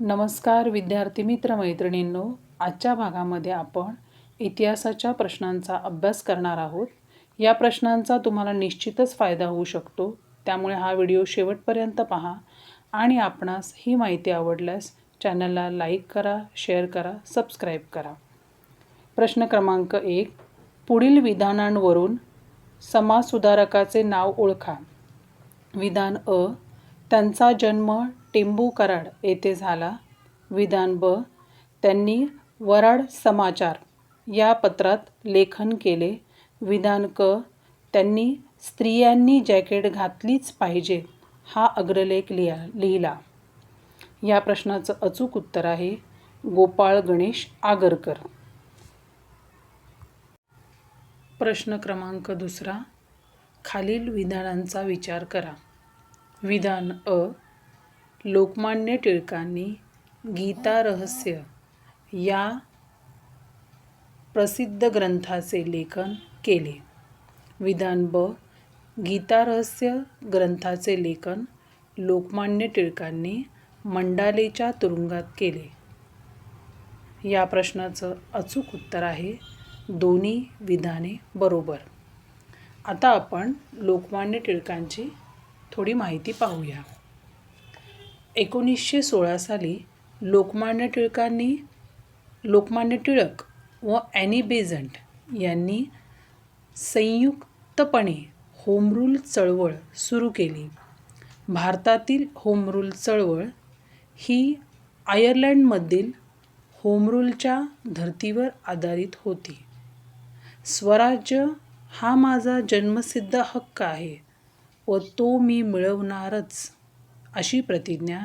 नमस्कार विद्यार्थी मित्र मैत्रिणींनो आजच्या भागामध्ये आपण इतिहासाच्या प्रश्नांचा अभ्यास करणार आहोत. या प्रश्नांचा तुम्हाला निश्चितच फायदा होऊ शकतो. त्यामुळे हा व्हिडिओ शेवटपर्यंत पहा आणि आपणास ही माहिती आवडल्यास चॅनलला लाईक करा शेअर करा सबस्क्राईब करा. प्रश्न क्रमांक एक. पुढील विधानांवरून समाजसुधारकाचे नाव ओळखा. विधान अ. त्यांचा जन्म टिंबू कराड येथे झाला. विधान ब. त्यांनी वराड समाचार या पत्रात लेखन केले. विधान क. त्यांनी स्त्रियांनी जॅकेट घातलीच पाहिजे हा अग्रलेख लिहा लिहिला. या प्रश्नाचं अचूक उत्तर आहे गोपाळ गणेश आगरकर. प्रश्न क्रमांक दुसरा. खालील विधानांचा विचार करा. विधान अ. लोकमान्य टिळकांनी गीता रहस्य या प्रसिद्ध ग्रंथाचे लेखन केले. विधान ब. गीता रहस्य ग्रंथाचे लेखन लोकमान्य टिळकांनी मंडालेच्या तुरुंगात केले. या प्रश्नाचं अचूक उत्तर आहे दोन्ही विधाने बरोबर. आता आपण लोकमान्य टिळकांची थोडी माहिती पाहूया. एकोणीसशे सोळा साली लोकमान्य टिळकांनी लोकमान्य टिळक व ॲनी बेझंट यांनी संयुक्तपणे होमरूल चळवळ सुरू केली. भारतातील होमरूल चळवळ ही आयर्लंडमधील होमरूलच्या धर्तीवर आधारित होती. स्वराज्य हा माझा जन्मसिद्ध हक्क आहे व तो मी मिळवणारच. अशी प्रतिज्ञा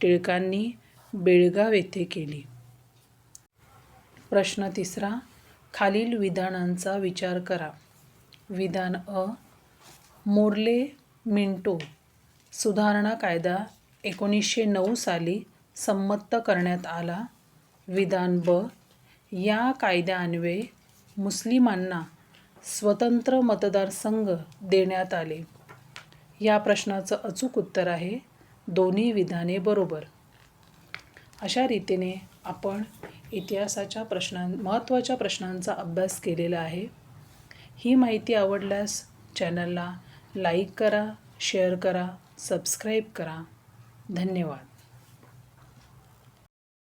टिळकांनी बेळगाव येथे केली. प्रश्न तिसरा खालील विधानांचा विचार करा. विधान अ मोर्ले मिंटो सुधारणा कायदा एकोणीसशे नऊ साली संमत करण्यात आला. विधान ब या कायद्यान्वये मुस्लिमांना स्वतंत्र मतदारसंघ देण्यात आले. या प्रश्नाचं अचूक उत्तर आहे दोन्ही विधाने बरोबर. अशा रीतीने आपण इतिहासाच्या प्रश्नां महत्त्वाच्या प्रश्नांचा अभ्यास केलेला आहे. ही माहिती आवडल्यास चॅनलला लाईक करा शेअर करा सबस्क्राईब करा. धन्यवाद.